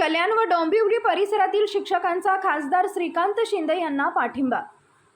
कल्याण व डोंबिवली परिसरातील शिक्षकांचा खासदार श्रीकांत शिंदे यांना पाठिंबा.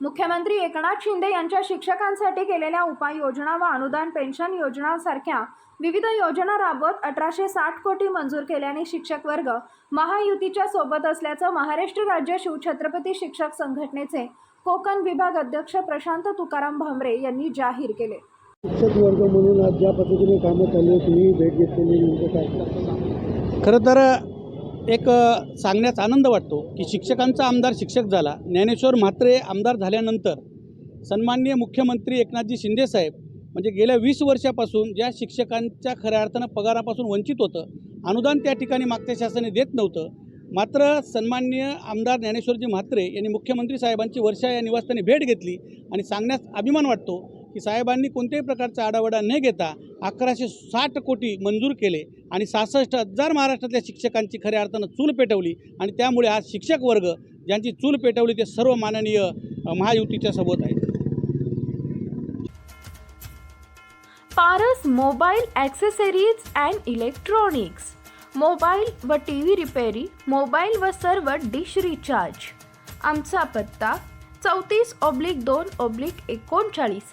मुख्यमंत्री एकनाथ शिंदे यांच्या शिक्षकांसाठी केलेल्या उपाययोजना व अनुदान पेन्शन योजनांसारख्या विविध योजना राबवत अठराशे साठ कोटी मंजूर केल्याने शिक्षक वर्ग महायुतीच्या सोबत असल्याचं महाराष्ट्र राज्य शिवछत्रपती शिक्षक संघटनेचे कोकण विभाग अध्यक्ष प्रशांत तुकाराम भामरे यांनी जाहीर केले. शिक्षक वर्ग म्हणून आज ज्या पद्धतीने कामं चालू तुम्ही भेट घेतलेली काय? खरं तर एक सांगण्याचा आनंद वाटतो की शिक्षकांचा आमदार शिक्षक झाला. ज्ञानेश्वर म्हात्रे आमदार झाल्यानंतर सन्माननीय मुख्यमंत्री एकनाथजी शिंदेसाहेब म्हणजे गेल्या वीस वर्षापासून ज्या शिक्षकांच्या खऱ्या अर्थानं पगारापासून वंचित होतं अनुदान त्या ठिकाणी मागच्या शासनाने देत नव्हतं. मात्र सन्माननीय आमदार ज्ञानेश्वरजी म्हात्रे यांनी मुख्यमंत्री साहेबांची वर्षा या निवासस्थानी भेट घेतली आणि सांगण्यास अभिमान वाटतो की साहेबांनी कोणत्याही प्रकारचा आडावडा न घेता अकराशे साठ कोटी मंजूर केले आणि सहासष्ट हजार महाराष्ट्रातल्या शिक्षकांची खऱ्या अर्थानं चूल पेटवली आणि त्यामुळे आज शिक्षक वर्ग ज्यांची चूल पेटवली ते सर्व माननीय महायुतीच्या सोबत आहेत. Paras mobile accessories and electronics. Mobile व टी व्ही रिपेरी मोबाईल व सर्व डिश रिचार्ज. आमचा पत्ता चौतीस ऑब्लिक दोन ऑब्लिक एकोणचाळीस.